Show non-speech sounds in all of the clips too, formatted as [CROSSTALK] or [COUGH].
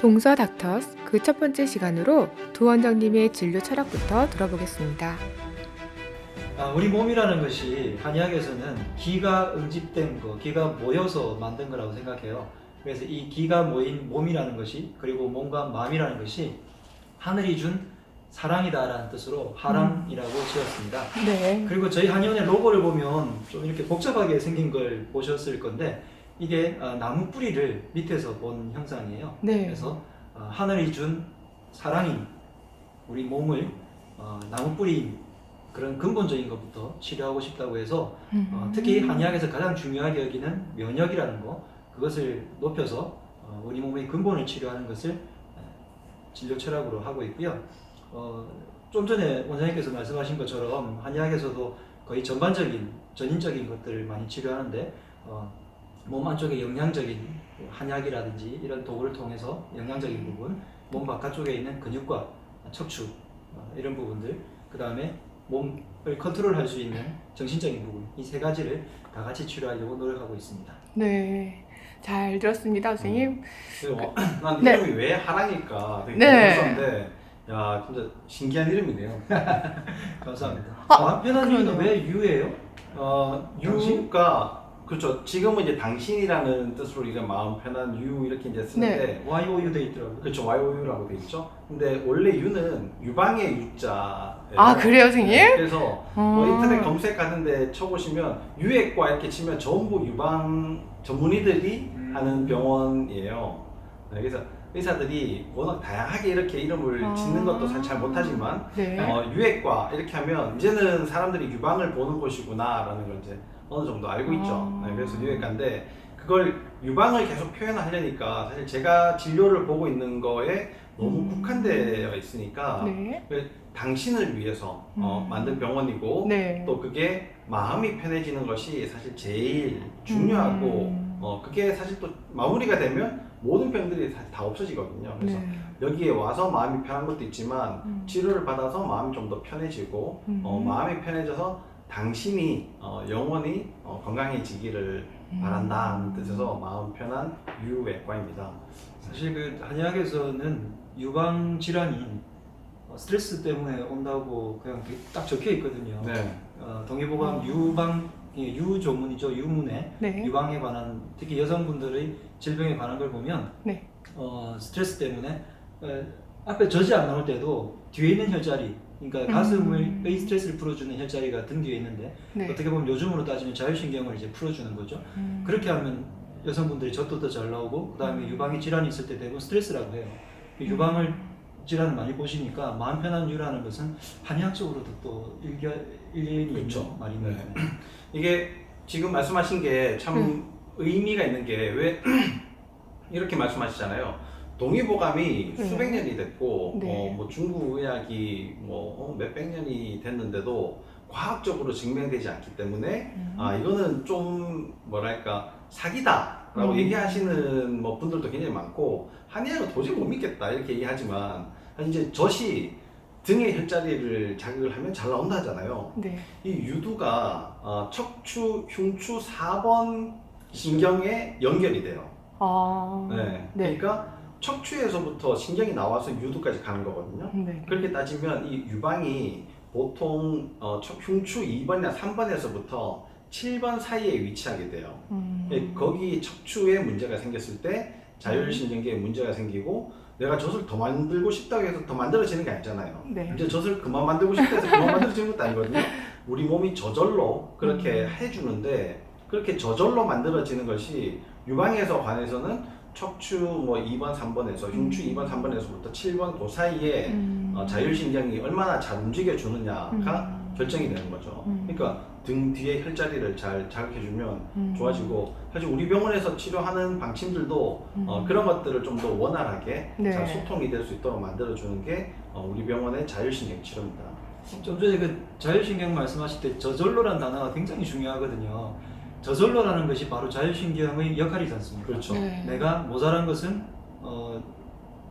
동서 닥터스 그 첫 번째 시간으로 두 원장님의 진료 철학부터 들어보겠습니다. 아, 우리 몸이라는 것이 한의학에서는 기가 응집된 거, 기가 모여서 만든 거라고 생각해요. 그래서 이 기가 모인 몸이라는 것이 그리고 몸과 마음이라는 것이 하늘이 준 사랑이다라는 뜻으로 하랑이라고 지었습니다. 네. 그리고 저희 한의원의 로고를 보면 좀 이렇게 복잡하게 생긴 걸 보셨을 건데 이게 아, 나무 뿌리를 밑에서 본 형상이에요. 네. 그래서 어, 하늘이 준 사랑이 우리 몸을 어, 나무 뿌리 그런 근본적인 것부터 치료하고 싶다고 해서 음. 어, 특히 한의학에서 가장 중요하게 여기는 면역이라는 거 그것을 높여서 어, 우리 몸의 근본을 치료하는 것을 어, 진료 철학으로 하고 있고요. 어, 좀 전에 원장님께서 말씀하신 것처럼 한의학에서도 거의 전반적인 전인적인 것들을 많이 치료하는데 어, 몸 안쪽에 영양적인 한약이라든지 이런 도구를 통해서 영양적인 부분, 몸 바깥쪽에 있는 근육과 척추 어, 이런 부분들, 그 다음에 몸을 컨트롤할 수 있는 정신적인 부분 이 세 가지를 다 같이 치료하려고 노력하고 있습니다. 네. 잘 들었습니다, 선생님. 그리고 난 네. 이름이 왜 하랑일까 되게 네. 궁금했었는데 야 진짜 신기한 이름이네요. [LAUGHS] 감사합니다. 아, 아, 편한 이유는 그러네요. 왜 유예요? 어 당신? 유가 그렇죠. 지금은 이제 당신이라는 뜻으로 우리가 마음 편한 유 이렇게 이제 쓰는데 YOU 돼 있더라고요. 그렇죠. YOU라고 돼 있죠. 근데 원래 유는 유방의 유자. 아, 그래요, 선생님? 그래서 뭐 어. 인터넷 검색하는데 쳐보시면 유액과 이렇게 치면 전부 유방 전문의들이 음. 하는 병원이에요. 네, 그래서 의사들이 워낙 다양하게 이렇게 이름을 아. 짓는 것도 사실 잘 못하지만 네. 어, 유액과 이렇게 하면 이제는 사람들이 유방을 보는 곳이구나라는 걸 이제 어느 정도 알고 있죠. 아. 네, 그래서 유액과인데 그걸 유방을 계속 표현하려니까 사실 제가 진료를 보고 있는 거에 너무 음. 국한되어 있으니까 네. 당신을 위해서 어, 음. 만든 병원이고 네. 또 그게 마음이 편해지는 것이 사실 제일 중요하고 음. 어 그게 사실 또 마무리가 되면 모든 병들이 사실 다 없어지거든요. 그래서 네. 여기에 와서 마음이 편한 것도 있지만 음. 치료를 받아서 마음이 좀 더 편해지고 음. 어, 마음이 편해져서 당신이 어, 영원히 어, 건강해지기를 음. 바란다는 뜻에서 마음 편한 유외과입니다. 사실 그 한의학에서는 유방 질환이 어, 스트레스 때문에 온다고 그냥 딱 적혀 있거든요. 네. 어, 동의보감 어. 유방 예, 유조문이죠 유문에 네. 유방에 관한 특히 여성분들의 질병에 관한 걸 보면 네. 어, 스트레스 때문에 어, 앞에 젖이 안 나올 때도 뒤에 있는 혈자리 그러니까 가슴의 음. 스트레스를 풀어주는 혈자리가 등 뒤에 있는데 네. 어떻게 보면 요즘으로 따지면 자율신경을 이제 풀어주는 거죠. 음. 그렇게 하면 여성분들이 젖도 더 잘 나오고 그다음에 음. 유방의 질환이 있을 때 대부분 스트레스라고 해요. 그 유방을 질환을 많이 보시니까 마음 편한 유라는 것은 한의학적으로도 또 일견 일견이 그렇죠. 있는 말입니다. 이게 지금 말씀하신 게참 음. 의미가 있는 게 왜 [CLEARS THROAT] 이렇게 말씀하시잖아요. 동의보감이 네. 수백 년이 됐고 네. 어, 뭐 중국 의학이 뭐 어, 몇백 년이 됐는데도 과학적으로 증명되지 않기 때문에 음. 아 이거는 좀 뭐랄까 사기다라고 음. 얘기하시는 뭐 분들도 굉장히 많고 한의학은 도저히 못 믿겠다 이렇게 얘기하지만 이제 젖이 등의 혈자리를 자극을 하면 잘 나온다 하잖아요. 네. 이 유두가 어, 척추, 흉추 4번 신경에 연결이 돼요. 아. 네. 네. 그러니까 척추에서부터 신경이 나와서 유두까지 가는 거거든요. 네. 그렇게 따지면 이 유방이 보통 어, 척- 흉추 2번이나 3번에서부터 7번 사이에 위치하게 돼요. 음. 예, 거기 척추에 문제가 생겼을 때 자율신경계에 문제가 생기고 내가 젖을 더 만들고 싶다고 해서 더 만들어지는 게 아니잖아요. 네. 이제 젖을 그만 만들고 싶다 해서 그만 만들어지는 것도 아니거든요. 우리 몸이 저절로 그렇게 음. 해주는데 그렇게 저절로 만들어지는 것이 유방에서 관해서는 척추 뭐 2번, 3번에서 흉추 음. 2번, 3번에서부터 7번 그 사이에 음. 어, 자율신경이 얼마나 잘 움직여 주느냐가 음. 결정이 되는 거죠. 음. 그러니까 등 뒤에 혈자리를 잘 자극해주면 음. 좋아지고 사실 우리 병원에서 치료하는 방침들도 음. 어, 그런 것들을 좀 더 원활하게 네. 잘 소통이 될 수 있도록 만들어주는 게 어, 우리 병원의 자율신경 치료입니다. 좀 전에 그 자율신경 말씀하실 때 저절로란 단어가 굉장히 중요하거든요. 저절로라는 것이 바로 자율신경의 역할이지 않습니까? 그렇죠. 네. 내가 모자란 것은 어,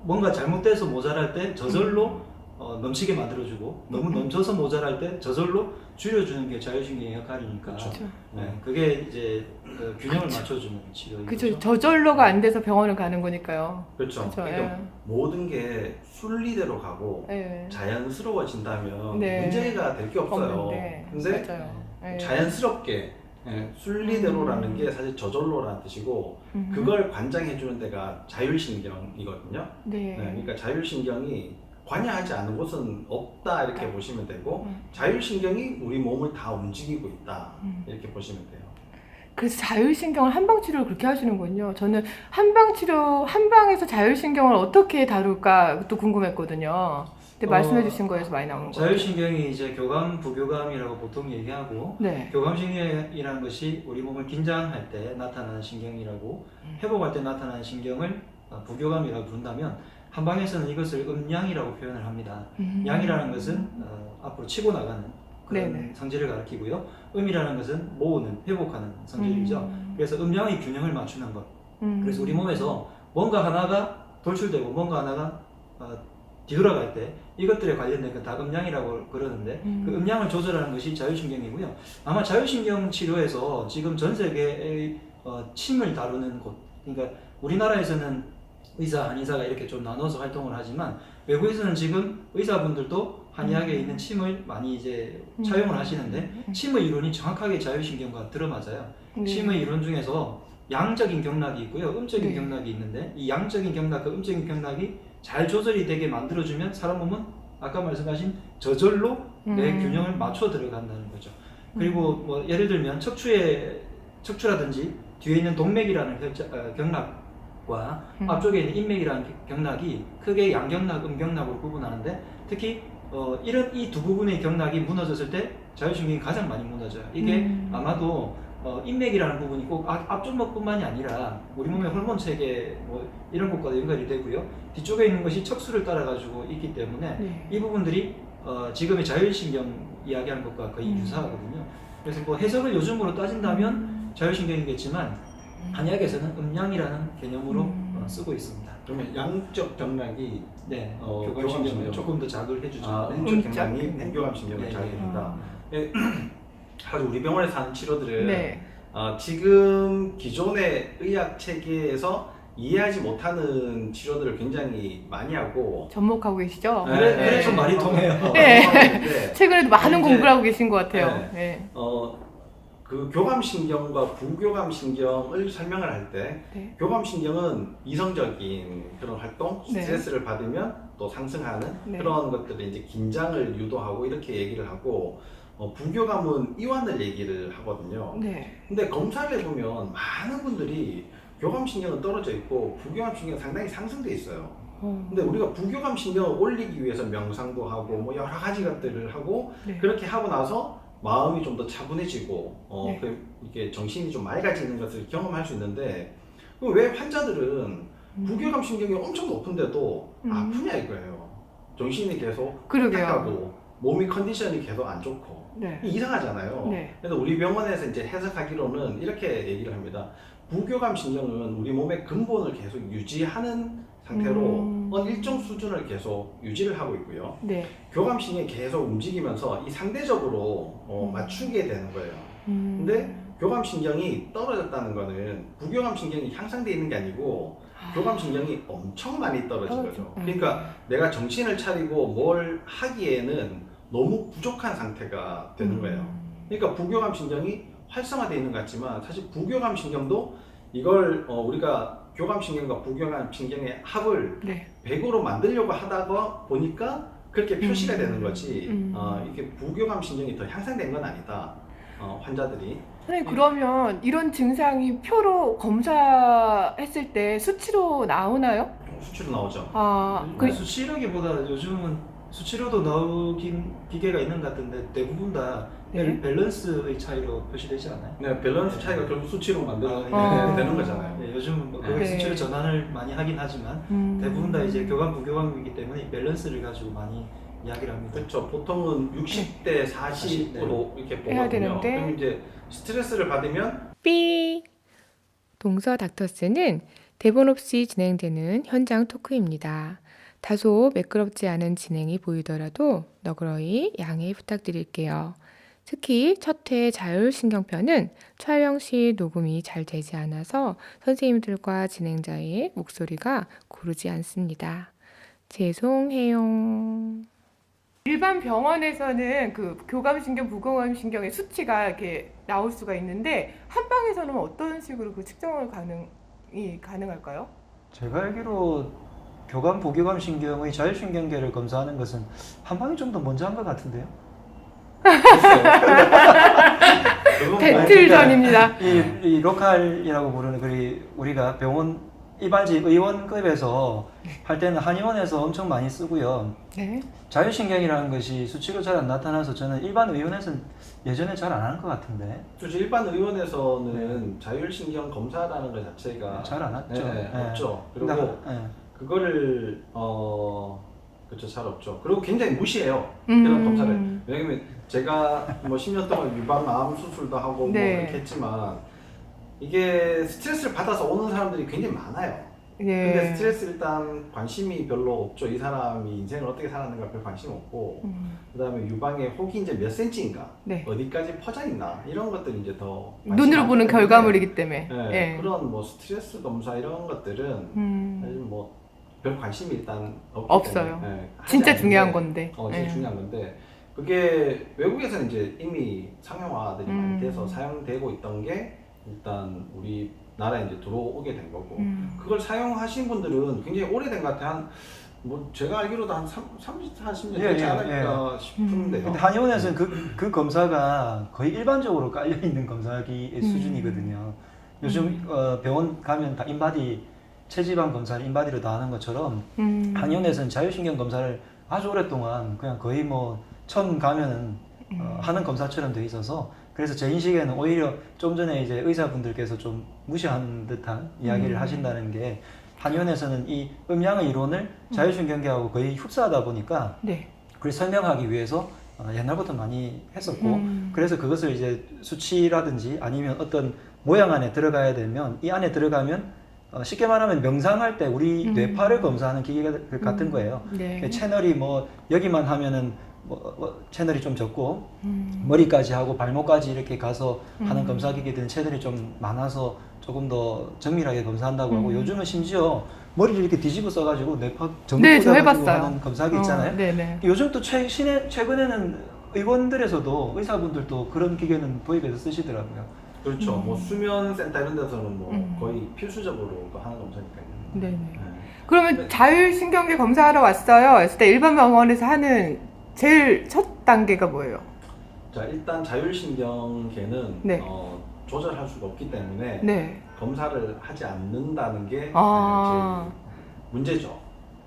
뭔가 잘못돼서 모자랄 때 저절로 어, 넘치게 만들어주고 너무 음. 넘쳐서 모자랄 때 저절로 줄여주는 게 자율신경의 역할이니까 그렇죠. 그렇죠. 네, 그게 이제 그 균형을 맞춰주는 치료인 그죠. 거죠. 저절로가 안 돼서 병원을 가는 거니까요. 그렇죠. 그렇죠. 그러니까 예. 모든 게 순리대로 가고 예. 자연스러워진다면 네. 문제가 될 게 없어요. 없는데. 근데 맞아요. 예. 자연스럽게 예, 순리대로라는 음. 게 사실 저절로라는 뜻이고 음. 그걸 관장해 주는 데가 자율신경이거든요. 네. 네, 그러니까 자율신경이 관여하지 않은 곳은 없다 이렇게 네. 보시면 되고 음. 자율신경이 우리 몸을 다 움직이고 있다 음. 이렇게 보시면 돼요. 그래서 자율신경을 한방 치료를 그렇게 하시는군요. 저는 한방 치료 한방에서 자율신경을 어떻게 다룰까 또 궁금했거든요. 근데 어, 말씀해주신 거에서 많이 나오는 거예요. 자율신경이 이제 교감, 부교감이라고 보통 얘기하고 네. 교감신경이라는 것이 우리 몸을 긴장할 때 나타나는 신경이라고 음. 회복할 때 나타나는 신경을 어, 부교감이라고 부른다면 한방에서는 이것을 음양이라고 표현을 합니다. 음. 양이라는 것은 어, 앞으로 치고 나가는 그런 네네. 성질을 가리키고요. 음이라는 것은 모으는, 회복하는 성질이죠. 음. 그래서 음양의 균형을 맞추는 것. 음. 그래서 우리 몸에서 뭔가 하나가 돌출되고 뭔가 하나가 어, 뒤돌아갈 때 이것들에 관련된 그 다음양이라고 그러는데 음. 그 음양을 조절하는 것이 자율신경이고요. 아마 자율신경 치료에서 지금 전 세계의 어, 침을 다루는 곳, 그러니까 우리나라에서는 의사, 한의사가 이렇게 좀 나눠서 활동을 하지만 외국에서는 지금 의사분들도 한의학에 음. 있는 침을 많이 이제 음. 차용을 하시는데 음. 침의 이론이 정확하게 자율신경과 들어맞아요. 네. 침의 이론 중에서 양적인 경락이 있고요, 음적인 네. 경락이 있는데 이 양적인 경락과 음적인 경락이 잘 조절이 되게 만들어주면 사람 몸은 아까 말씀하신 저절로 내 음. 균형을 맞춰 들어간다는 거죠. 그리고 뭐 예를 들면 척추에 척추라든지 뒤에 있는 동맥이라는 혈자, 어, 경락과 음. 앞쪽에 있는 인맥이라는 경락이 크게 양경락, 음경락으로 구분하는데 특히 어, 이런 이 두 부분의 경락이 무너졌을 때 자율신경이 가장 많이 무너져요. 이게 음. 아마도 어, 인맥이라는 부분이 꼭 앞, 앞쪽목뿐만이 아니라 우리 몸의 호르몬 체계 뭐 이런 것과도 연결이 되고요. 뒤쪽에 있는 것이 척수를 따라 가지고 있기 때문에 네. 이 부분들이 어, 지금의 자율신경 이야기하는 것과 거의 음. 유사하거든요. 그래서 뭐 해석을 요즘으로 따진다면 음. 자율신경이겠지만 한의학에서는 음양이라는 개념으로 음. 어, 쓰고 있습니다. 그러면 양적 경락이 네, 어, 교감신경을 교감신경. 조금 더 자극을 해주죠. 아, 네. 음적 경락이 경락. 부교감신경을 네, 잘 네. 됩니다. [CLEARS THROAT] 아. 사실 우리 병원에서 하는 치료들은 네. 어, 지금 기존의 의학 체계에서 이해하지 못하는 치료들을 굉장히 많이 하고 접목하고 계시죠? 네, 그래, 네. 그래서 말이 통해요. 네. 하는데 [LAUGHS] 최근에도 많은 이제- 공부를 하고 계신 것 같아요. 네. 네. 어, 그 교감신경과 부교감신경을 설명을 할때 네. 교감신경은 이성적인 그런 활동, 네. 스트레스를 받으면 또 상승하는 네. 그런 것들이 이제 긴장을 유도하고 이렇게 얘기를 하고 어, 부교감은 이완을 얘기를 하거든요. 네. 근데 검사를 해보면 많은 분들이 교감 신경은 떨어져 있고 부교감 신경은 상당히 상승돼 있어요. 어. 근데 우리가 부교감 신경을 올리기 위해서 명상도 하고 뭐 여러 가지 것들을 하고 네. 그렇게 하고 나서 마음이 좀 더 차분해지고 어, 네. 그 이게 정신이 좀 맑아지는 것을 경험할 수 있는데 그럼 왜 환자들은 음. 부교감 신경이 엄청 높은데도 음. 아프냐 이거예요. 정신이 계속 그러게요. 딱하고 몸이 컨디션이 계속 안 좋고 네. 이상하잖아요. 네. 그래서 우리 병원에서 이제 해석하기로는 이렇게 얘기를 합니다. 부교감 신경은 우리 몸의 근본을 계속 유지하는 상태로 음. 어느 일정 수준을 계속 유지를 하고 있고요. 네. 교감 신경이 계속 움직이면서 이 상대적으로 어, 음. 맞추게 되는 거예요. 음. 근데 교감 신경이 떨어졌다는 거는 부교감 신경이 향상돼 있는 게 아니고 아. 교감 신경이 엄청 많이 떨어진. 거죠. 음. 그러니까 내가 정신을 차리고 뭘 하기에는 너무 부족한 상태가 되는 음. 거예요. 그러니까 부교감 신경이 활성화되어 있는 것 같지만 사실 부교감 신경도 이걸 어, 우리가 교감 신경과 부교감 신경의 합을 네. 100으로 만들려고 하다가 보니까 그렇게 표시가 음. 되는 거지 음. 어, 이게 부교감 신경이 더 향상된 건 아니다 어, 환자들이 선생님 그러면 이런 증상이 표로 검사했을 때 수치로 나오나요? 수치로 나오죠. 아, 그, 그 수치라기보다 요즘은 수치로도 나오긴 기계가 있는 것 같은데 대부분 다 네. 밸- 밸런스의 차이로 표시되지 않아요? 네, 밸런스 차이가 결국 수치로 만드는 아. 되는 거잖아요. 네, 요즘은 뭐 그걸 네. 수치로 전환을 많이 하긴 하지만 음. 대부분 다 이제 교감 부교감이기 때문에 밸런스를 가지고 많이 이야기를 합니다. 그렇죠. 보통은 60대 40으로 이렇게 해야 보거든요. 되는데. 그럼 이제 스트레스를 받으면 삐. 동서 닥터스는 대본 없이 진행되는 현장 토크입니다. 다소 매끄럽지 않은 진행이 보이더라도 너그러이 양해 부탁드릴게요. 특히 첫 회 자율신경편은 촬영 시 녹음이 잘 되지 않아서 선생님들과 진행자의 목소리가 고르지 않습니다. 죄송해요. 일반 병원에서는 그 교감신경, 부교감신경의 수치가 이렇게 나올 수가 있는데 한방에서는 어떤 식으로 그 측정을 가능이 가능할까요? 제가 알기로 교감 부교감 신경의 자율신경계를 검사하는 것은 한 방이 좀 더 먼저 한 것 같은데요. [LAUGHS] 그건 뭐 배틀전입니다. 이, 이 로컬이라고 부르는 그리 우리가 병원 일반직 의원급에서 할 때는 한의원에서 엄청 많이 쓰고요. 네. 자율신경이라는 것이 수치로 잘 안 나타나서 저는 일반 의원에서는 예전에 잘 안 하는 것 같은데 그렇죠. 일반 의원에서는 자율신경 검사라는 것 자체가 잘 안 했죠. 네, 네. 없죠. 그리고 근데, 예. 그거를 어 그렇죠 잘 없죠. 그리고 굉장히 무시해요. 음. 그런 검사를. 왜냐면 제가 뭐 10년 동안 유방 암 수술도 하고 뭐 네. 그렇게 했지만 이게 스트레스를 받아서 오는 사람들이 굉장히 많아요. 네. 근데 스트레스 일단 관심이 별로 없죠. 이 사람이 인생을 어떻게 살았는가 별 관심 없고 음. 그다음에 유방에 혹이 이제 몇 센치인가 네. 어디까지 퍼져 있나 이런 것들이 이제 더 눈으로 보는 결과물이기 때문에. 네, 예. 그런 뭐 스트레스 검사 이런 것들은 음. 사실 뭐 별 관심이 일단 없기 없어요. 때문에, 예, 하지 진짜 않는데, 중요한 건데. 어, 진짜 예. 중요한 건데 그게 외국에서는 이제 이미 상용화들이 음. 많이 돼서 사용되고 있던 게 일단 우리 나라에 이제 들어오게 된 거고 음. 그걸 사용하신 분들은 굉장히 오래된 것 같아요. 한뭐 제가 알기로도 한 3, 30, 40년 예, 되지 예, 않을까 싶은데요. 근데 한의원에서는 그, 그 검사가 거의 일반적으로 깔려 있는 검사기 음. 수준이거든요. 요즘 어, 병원 가면 다 인바디 체지방 검사를 인바디로 다 하는 것처럼 음. 한의원에서는 자율신경 검사를 아주 오랫동안 그냥 거의 뭐 처음 가면은 음. 어, 하는 검사처럼 돼 있어서 그래서 제 인식에는 오히려 좀 전에 이제 의사분들께서 좀 무시한 듯한 이야기를 음. 하신다는 게 한의원에서는 이 음양의 이론을 자율신경계하고 거의 흡사하다 보니까 네. 그걸 설명하기 위해서 어, 옛날부터 많이 했었고 음. 그래서 그것을 이제 수치라든지 아니면 어떤 모양 안에 들어가야 되면 이 안에 들어가면 어, 쉽게 말하면 명상할 때 우리 음. 뇌파를 검사하는 기계 같은 음. 거예요. 네. 채널이 뭐 여기만 하면은 뭐, 뭐 채널이 좀 적고 음. 머리까지 하고 발목까지 이렇게 가서 하는 음. 검사 기기들은 채널이 좀 많아서 조금 더 정밀하게 검사한다고 하고 음. 요즘은 심지어 머리를 이렇게 뒤집어 써가지고 뇌파 전부 네, 꽂아가지고. 하는 검사기 있잖아요. 어, 네네. 요즘 또 최신에 최근에는 의원들에서도 의사분들도 그런 기계는 도입해서 쓰시더라고요. 그렇죠. 음. 뭐 수면 센터 이런 데서는 뭐 음. 거의 필수적으로 또 하는 검사니까요. 네네. 네. 그러면 자율신경계 검사하러 왔어요. 했을 때 일반 병원에서 하는 제일 첫 단계가 뭐예요? 자 일단 자율신경계는 네. 어, 조절할 수가 없기 때문에 네. 검사를 하지 않는다는 게 아. 네, 제일 문제죠.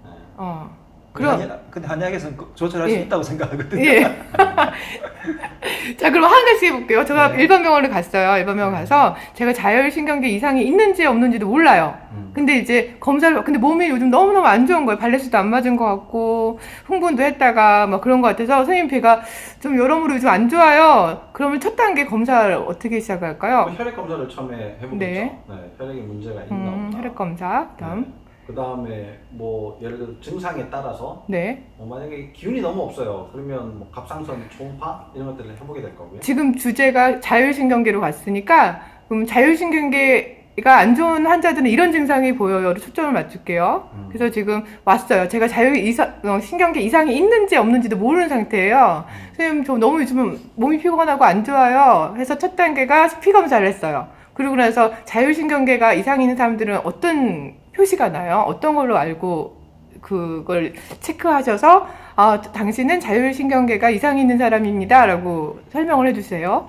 네. 어. 그럼 근데 한의학에서는 그- 조절할 수 예. 있다고 생각하거든요. 예. [LAUGHS] [LAUGHS] 자, 그럼 한 가지 해볼게요. 제가 네. 일반 병원을 갔어요. 일반 병원 가서 제가 자율신경계 이상이 있는지 없는지도 몰라요. 음. 근데 이제 검사를 받- 근데 몸이 요즘 너무너무 안 좋은 거예요. 발레수도 안 맞은 것 같고 흥분도 했다가 막 그런 것 같아서 선생님 배가 좀 여러모로 요즘 안 좋아요. 그러면 첫 단계 검사를 어떻게 시작할까요? 뭐 혈액 검사를 처음에 해보겠죠. 네. 네. 혈액에 문제가 있나 음, 없나. 혈액 검사. 다음. 그 다음에 뭐 예를 들어 증상에 따라서 네. 뭐 만약에 기운이 너무 없어요. 그러면 뭐 갑상선 초음파 이런 것들을 해보게 될 거고요. 지금 주제가 자율신경계로 갔으니까 그럼 자율신경계가 안 좋은 환자들은 이런 증상이 보여요로 초점을 맞출게요. 음. 그래서 지금 왔어요. 제가 자율 이상, 어, 신경계 이상이 있는지 없는지도 모르는 상태예요. 음. 선생님, 저 너무 요즘 몸이 피곤하고 안 좋아요. 해서 첫 단계가 피 검사를 했어요. 그리고 나서 자율신경계가 이상이 있는 사람들은 어떤 표시가 나요? 어떤 걸로 알고 그걸 체크하셔서 아, 당신은 자율신경계가 이상이 있는 사람입니다 라고 설명을 해주세요.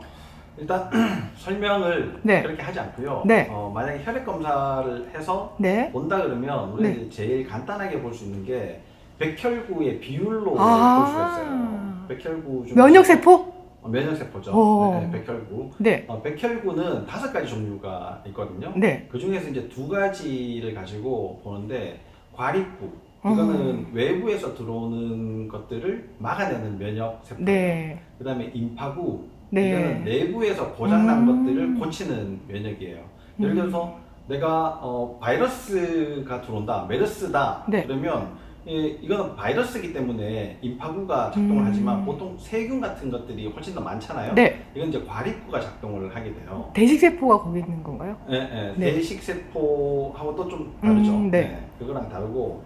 일단 [CLEARS THROAT] 설명을 네. 그렇게 하지 않고요. 네. 어, 만약에 혈액 검사를 해서 네. 본다 그러면 우리가 네. 제일 간단하게 볼 수 있는 게 백혈구의 비율로 아. 볼 수가 있어요. 백혈구 중 면역 세포? 어, 면역 세포죠. 오. 네, 백혈구. 네. 어, 백혈구는 다섯 가지 종류가 있거든요. 네. 그 중에서 이제 두 가지를 가지고 보는데 과립구 이거는 외부에서 들어오는 것들을 막아내는 면역 세포. 네. 그다음에 임파구 네. 이거는 내부에서 고장난 음. 것들을 고치는 면역이에요. 예를 들어서 내가 어, 바이러스가 들어온다, 메르스다 네. 그러면 예, 이거는 바이러스이기 때문에 임파구가 작동을 음. 하지만 보통 세균 같은 것들이 훨씬 더 많잖아요. 네. 이건 이제 과립구가 작동을 하게 돼요. 대식 세포가 거기 있는 건가요? 예, 예. 네. 대식 세포하고 또 좀 다르죠. 음, 네. 그거랑 다르고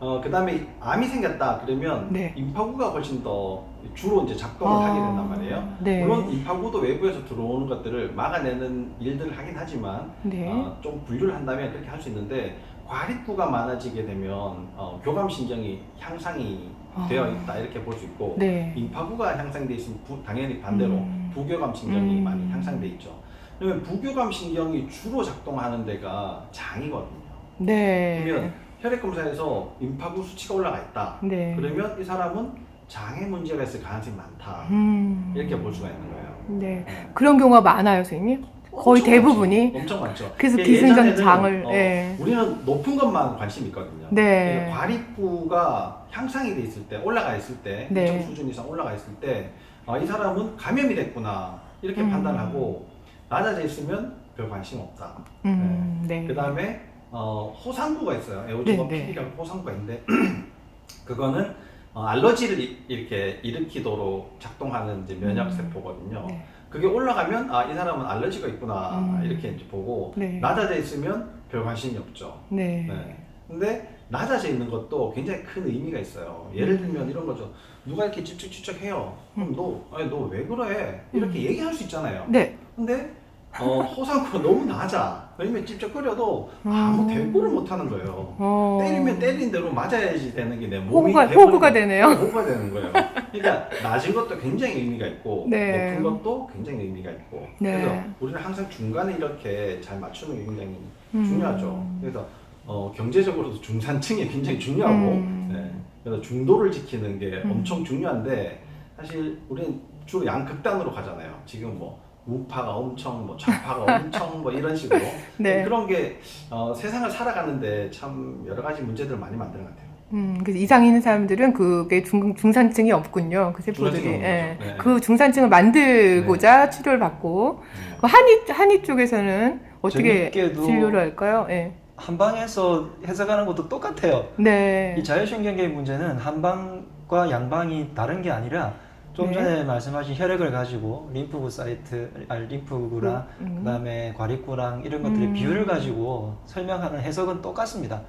어 그다음에 암이 생겼다 그러면 네. 임파구가 훨씬 더 주로 이제 작동을 아, 하게 된단 말이에요. 네. 물론 임파구도 외부에서 들어오는 것들을 막아내는 일들을 하긴 하지만 네. 어, 좀 분류를 한다면 그렇게 할 수 있는데 과립구가 많아지게 되면 어, 교감신경이 향상이 아. 되어 있다 이렇게 볼 수 있고 네. 임파구가 향상돼 있으면 부- 당연히 반대로 음. 부교감 신경이 음. 많이 향상돼 있죠. 그러면 부교감 신경이 주로 작동하는 데가 장이거든요. 네. 그러면 혈액 검사에서 임파구 수치가 올라가 있다. 네. 그러면 이 사람은 장에 문제가 있을 가능성이 많다. 음. 이렇게 볼 수가 있는 거예요. 네. 네. 그런 경우가 많아요, 선생님? 거의 엄청 대부분이? 많죠. 엄청 많죠. 그래서 이게 기승전 예전에는, 장을, 어, 예. 우리는 높은 것만 관심 있거든요. 네. 과립구가 향상이 돼 있을 때, 올라가 있을 때, 네. 일정 수준 이상 올라가 있을 때, 어, 이 사람은 감염이 됐구나 이렇게 음. 판단하고 낮아져 있으면 별 관심 없다. 음, 네. 그 다음에 어, 호상구가 있어요. 에오조가 네, 네. 호상구가 있는데 [CLEARS THROAT] 그거는 어, 알러지를 이- 이렇게 일으키도록 작동하는 이제 면역 음. 세포거든요. 네. 그게 올라가면 아 이 사람은 알러지가 있구나 음. 이렇게 이제 보고 네. 낮아져 있으면 별 관심이 없죠. 네. 네. 근데 낮아져 있는 것도 굉장히 큰 의미가 있어요. 예를 음. 들면 이런 거죠. 누가 이렇게 찝찝찝쩍해요. 그럼 너, 아니 너 왜 그래? 이렇게 얘기할 수 있잖아요. 네. 근데 어, [LAUGHS] 호상구가 너무 낮아. 왜냐면 찝쩍거려도 아무 음. 대꾸를 못 하는 거예요. 어. 때리면 때린 대로 맞아야지 되는 게 내 몸이 호구가, 호구가 되네요. 호구가 되는 거예요. 그러니까 낮은 것도 굉장히 의미가 있고 네. 높은 것도 굉장히 의미가 있고 네. 그래서 우리는 항상 중간에 이렇게 잘 맞추는 게 굉장히 음. 중요하죠. 그래서 어, 경제적으로도 중산층이 굉장히 중요하고 음. 네. 그래서 중도를 지키는 게 음. 엄청 중요한데 사실 우리는 주로 양극단으로 가잖아요. 지금 뭐 우파가 엄청 뭐 좌파가 [LAUGHS] 엄청 뭐 이런 식으로 네. 그런 게 어, 세상을 살아가는데 참 여러 가지 문제들을 많이 만드는 것 같아요. 음, 그래서 이상 있는 사람들은 그게 중, 중산층이 없군요. 그 세포들이. 중산층이 예. 네. 그 중산층을 만들고자 치료를 받고. 네. 그 한의, 한의 쪽에서는 어떻게 재밌게도 진료를 할까요? 예. 한방에서 해석하는 것도 똑같아요. 네. 이 자율신경계의 문제는 한방과 양방이 다른 게 아니라 좀 네. 전에 말씀하신 혈액을 가지고 림프구 사이트, 아니 림프구랑 음. 그다음에 과립구랑 이런 것들의 음. 비율을 가지고 설명하는 해석은 똑같습니다.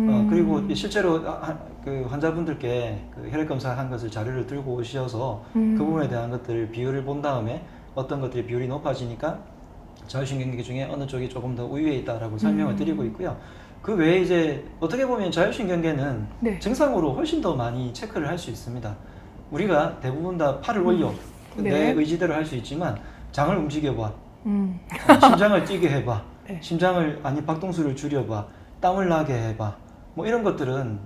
음. 어, 그리고 실제로 하- 그 환자분들께 그 혈액 검사한 것을 자료를 들고 오셔서 음. 그 부분에 대한 것들을 비율을 본 다음에 어떤 것들이 비율이 높아지니까 자율신경계 중에 어느 쪽이 조금 더 우위에 있다라고 설명을 음. 드리고 있고요. 그 외에 이제 어떻게 보면 자율신경계는 네. 증상으로 훨씬 더 많이 체크를 할 수 있습니다. 우리가 대부분 다 팔을 올려 네. 내 의지대로 할 수 있지만 장을 움직여봐, 음. [LAUGHS] 심장을 뛰게 해봐, 네. 심장을 아니 박동수를 줄여봐, 땀을 나게 해봐, 뭐 이런 것들은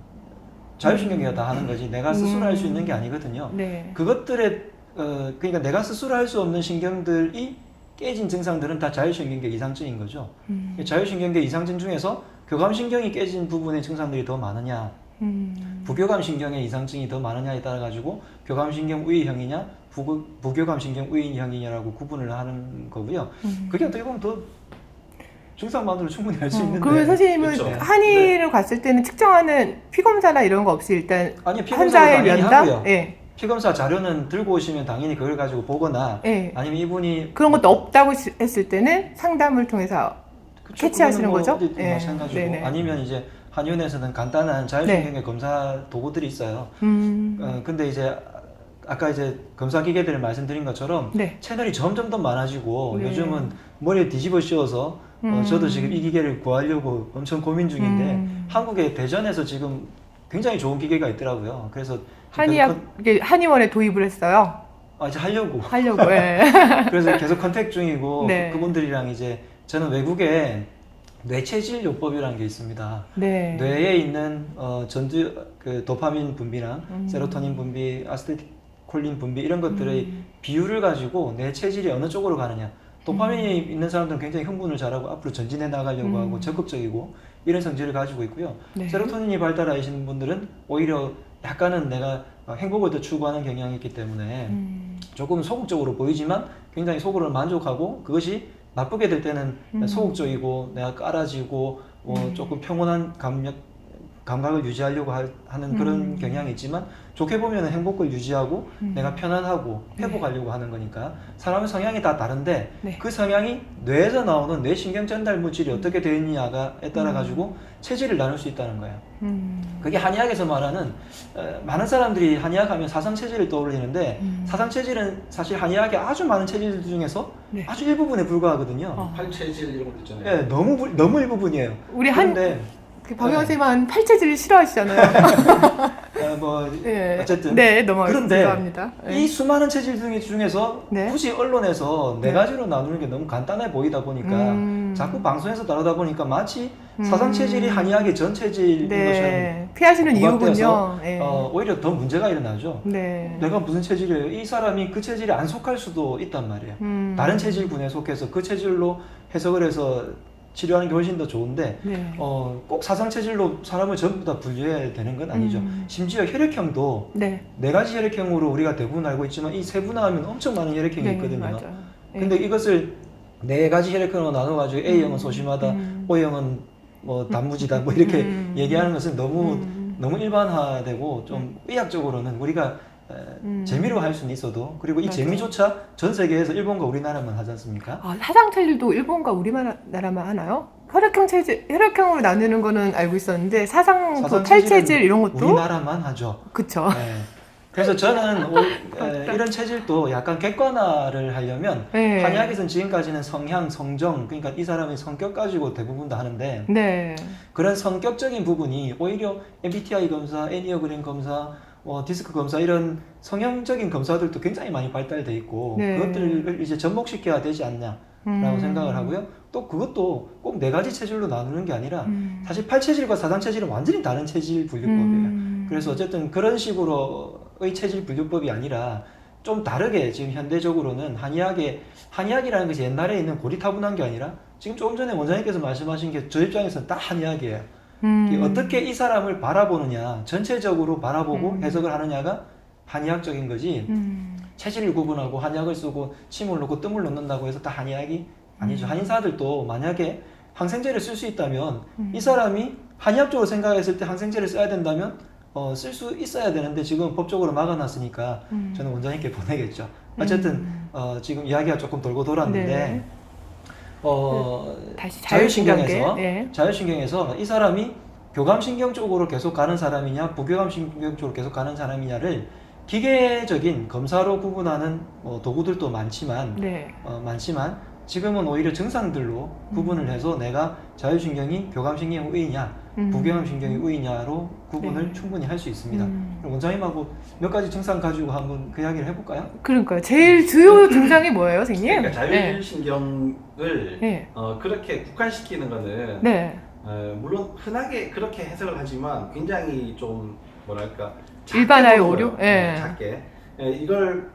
자율신경계가 다 하는 거지 내가 스스로 할 수 있는 게 아니거든요. 네. 그것들의 어, 그러니까 내가 스스로 할 수 없는 신경들이 깨진 증상들은 다 자율신경계 이상증인 거죠. 음. 자율신경계 이상증 중에서 교감신경이 깨진 부분의 증상들이 더 많으냐, 음. 부교감신경의 이상증이 더 많으냐에 따라 가지고 교감신경 우위형이냐, 부, 부교감신경 우위형이냐라고 구분을 하는 거고요. 음. 그게 어떻게 보면 더 증상만으로 충분히 알수 어, 있는데. 그러면 선생님은 그렇죠. 한의를 갔을 때는 측정하는 피검사나 이런 거 없이 일단 아니 환자의 면담? 예. 피검사 자료는 들고 오시면 당연히 그걸 가지고 보거나 예. 아니면 이분이 그런 것도 없다고 시- 했을 때는 상담을 통해서 그쵸, 캐치하시는 뭐 거죠? 예. 마찬가지고 네네. 아니면 이제 한의원에서는 간단한 자율신경계 검사 도구들이 있어요. 음. 어, 근데 이제 아까 이제 검사 기계들을 말씀드린 것처럼 네. 채널이 점점 더 많아지고 네. 요즘은 머리에 뒤집어 씌워서 어, 음. 저도 지금 이 기계를 구하려고 엄청 고민 중인데 음. 한국의 대전에서 지금 굉장히 좋은 기계가 있더라고요. 그래서 한의학 그- 이게 한의원에 도입을 했어요. 아, 이제 하려고. 하려고. 예. [LAUGHS] 그래서 계속 컨택 중이고 네. 그분들이랑 이제 저는 외국에 뇌체질 요법이라는 게 있습니다. 네. 뇌에 있는 어, 전두 그 도파민 분비랑 음. 세로토닌 분비, 아세틸콜린 분비 이런 것들의 음. 비율을 가지고 뇌 체질이 어느 쪽으로 가느냐. 도파민이 있는 사람들은 굉장히 흥분을 잘하고 앞으로 전진해 나가려고 음. 하고 적극적이고 이런 성질을 가지고 있고요. 네. 세로토닌이 발달하신 분들은 오히려 약간은 내가 어, 행복을 더 추구하는 경향이 있기 때문에 음. 조금 소극적으로 보이지만 굉장히 속으로 만족하고 그것이 나쁘게 될 때는 음. 소극적이고 내가 깔아지고 어, 음. 조금 평온한 감력, 감각을 유지하려고 하, 는 그런 음. 경향이 있지만 좋게 보면 행복을 유지하고 음. 내가 편안하고 네. 회복하려고 하는 거니까 사람의 성향이 다 다른데 네. 그 성향이 뇌에서 나오는 뇌 신경 전달 물질이 어떻게 되어 있느냐에 따라 음. 가지고 체질을 나눌 수 있다는 거예요. 음. 그게 한의학에서 말하는 어, 많은 사람들이 한의학하면 사상 체질을 떠올리는데 음. 사상 체질은 사실 한의학의 아주 많은 체질들 중에서 네. 아주 일부분에 불과하거든요. 어. 팔체질 이런 거 있잖아요. 예, 너무 불- 너무 일부분이에요. 우리 한 그런데 그 박영 선생님은 팔체질을 싫어하시잖아요. 어, 뭐 네. 어쨌든 네, 너무 그런데 죄송합니다. 네. 이 수많은 체질 중- 중에서 네. 굳이 언론에서 네 네. 가지로 나누는 게 너무 간단해 보이다 보니까 음. 자꾸 방송에서 다루다 보니까 마치 음. 사상 체질이 한의학의 전 체질인 것처럼 네. 피하시는 부각돼서, 이유군요. 네. 어, 오히려 더 문제가 일어나죠. 네. 내가 무슨 체질이에요? 이 사람이 그 체질에 안 속할 수도 있단 말이에요. 음. 다른 체질군에 속해서 그 체질로 해석을 해서 치료하는 게 훨씬 더 좋은데 네. 어, 꼭 사상 체질로 사람을 전부 다 분류해야 되는 건 아니죠. 음. 심지어 혈액형도 네. 네 가지 혈액형으로 우리가 대부분 알고 있지만 이 세분화하면 엄청 많은 혈액형이 네, 있거든요. 맞아요. 네. 근데 이것을 네 가지 혈액형으로 나눠가지고 A형은 음. 소심하다, 음. O형은 뭐 단무지다, 뭐 이렇게 음. 얘기하는 것은 너무 음. 너무 일반화되고 좀 의학적으로는 우리가 에, 음. 재미로 할 수는 있어도 그리고 이 맞아요. 재미조차 전 세계에서 일본과 우리나라만 하지 않습니까? 아, 사상 체질도 일본과 우리나라만 하나요? 혈액형 체질, 혈액형으로 나누는 거는 알고 있었는데 사상, 그 체질은 이런 것도 우리나라만 하죠. 그쵸. 네. 그래서 저는 [LAUGHS] 오- 에, 이런 체질도 약간 객관화를 하려면 네. 한의학에서는 지금까지는 성향, 성정, 그러니까 이 사람의 성격 가지고 대부분 다 하는데 네. 그런 성격적인 부분이 오히려 MBTI 검사, 애니어그램 검사, 뭐 디스크 검사 이런 성형적인 검사들도 굉장히 많이 발달돼 있고 네. 그것들을 이제 접목시켜야 되지 않냐라고 음. 생각을 하고요. 또 그것도 꼭 네 가지 체질로 나누는 게 아니라 음. 사실 팔체질과 사상체질은 완전히 다른 체질 분류법이에요. 음. 그래서 어쨌든 그런 식으로의 체질 분류법이 아니라 좀 다르게 지금 현대적으로는 한의학의 한의학이라는 것이 옛날에 있는 고리타분한 게 아니라 지금 조금 전에 원장님께서 말씀하신 게 저 입장에서는 딱 한의학이에요. 음. 어떻게 이 사람을 바라보느냐, 전체적으로 바라보고 음. 해석을 하느냐가 한의학적인 거지. 음. 체질을 구분하고 한약을 쓰고 침을 넣고 뜸을 넣는다고 해서 다 한의학이 아니죠. 음. 한의사들도 만약에 항생제를 쓸 수 있다면 음. 이 사람이 한의학적으로 생각했을 때 항생제를 써야 된다면 어, 쓸 수 있어야 되는데 지금 법적으로 막아놨으니까 음. 저는 원장님께 [LAUGHS] 보내겠죠. 어쨌든 음. 어, 지금 이야기가 조금 돌고 돌았는데 네. 어, 다시 자율신경에서. 네. 자율신경에서 이 사람이 교감신경 쪽으로 계속 가는 사람이냐 부교감신경 쪽으로 계속 가는 사람이냐를 기계적인 검사로 구분하는 뭐 도구들도 많지만 네. 어, 많지만 지금은 오히려 증상들로 음. 구분을 해서 내가 자율신경이 교감신경의 우위냐 음. 부교감신경의 우위냐로 구분을 네. 충분히 할 수 있습니다. 음. 그럼 원장님하고 몇 가지 증상 가지고 한번 그 이야기를 해볼까요? 그러니까요. 제일 주요 증상이 뭐예요, 선생님? 그러니까 네. 자율신경을 네. 어, 그렇게 국한시키는 거는 네. 어, 물론 흔하게 그렇게 해석을 하지만 굉장히 좀 뭐랄까 작게 일반화의 오류? 예. 네, 작게 예, 이걸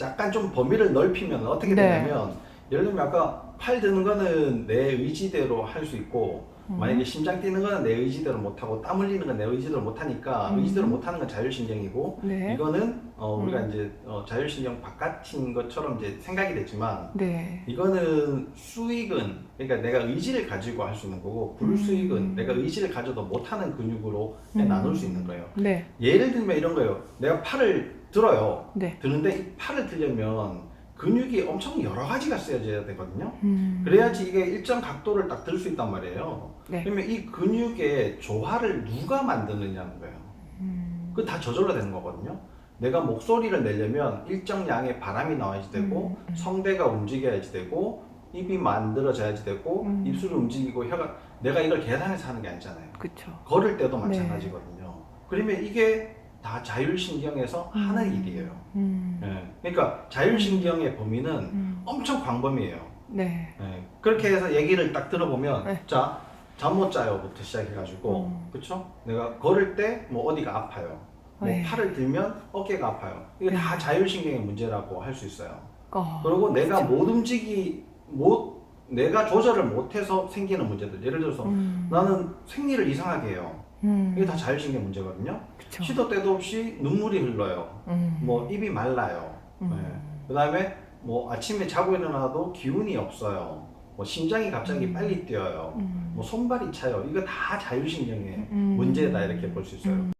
약간 좀 범위를 넓히면 어떻게 네. 되냐면 예를 들면 아까 팔 드는 거는 내 의지대로 할 수 있고 음. 만약에 심장 뛰는 거는 내 의지대로 못하고 땀 흘리는 건 내 의지대로 못하니까 음. 의지대로 못하는 건 자율신경이고 네. 이거는 어, 우리가 음. 이제 어, 자율신경 바깥인 것처럼 이제 생각이 되지만 네. 이거는 수익은 그러니까 내가 의지를 가지고 할 수 있는 거고 불수익은 음. 내가 의지를 가져도 못하는 근육으로 음. 나눌 수 있는 거예요. 네. 예를 들면 이런 거예요. 내가 팔을 들어요. 네. 드는데 이 팔을 들려면 근육이 엄청 여러 가지가 쓰여져야 되거든요. 음. 그래야지 이게 일정 각도를 딱 들 수 있단 말이에요. 네. 그러면 이 근육의 조화를 누가 만드느냐는 거예요. 음. 그거 다 저절로 되는 거거든요. 내가 목소리를 내려면 일정 양의 바람이 나와야지 되고 음, 음. 성대가 움직여야지 되고 입이 만들어져야지 되고 음. 입술이 움직이고 혀가 내가 이걸 계산해서 하는 게 아니잖아요. 그쵸. 걸을 때도 네. 마찬가지거든요. 그러면 이게 다 자율신경에서 음. 하는 일이에요. 음. 예. 그러니까 자율신경의 범위는 음. 엄청 광범위해요. 네. 예. 그렇게 해서 얘기를 딱 들어보면 네. 자 잠 못 자요부터 시작해가지고 음. 그렇죠? 내가 걸을 때 뭐 어디가 아파요. 뭐 네. 팔을 들면 어깨가 아파요. 이게 네. 다 자율신경의 문제라고 할 수 있어요. 어. 그리고 내가. 못 움직이 못 내가 조절을 못해서 생기는 문제들. 예를 들어서 음. 나는 생리를 이상하게 해요. 음. 이게 다 자율신경 문제거든요. 그쵸. 시도 때도 없이 눈물이 흘러요. 음. 뭐 입이 말라요. 음. 네. 그 다음에 뭐 아침에 자고 일어나도 기운이 없어요. 뭐 심장이 갑자기 음. 빨리 뛰어요. 음. 뭐 손발이 차요. 이거 다 자율신경의 음. 문제다 이렇게 볼 수 있어요. 음.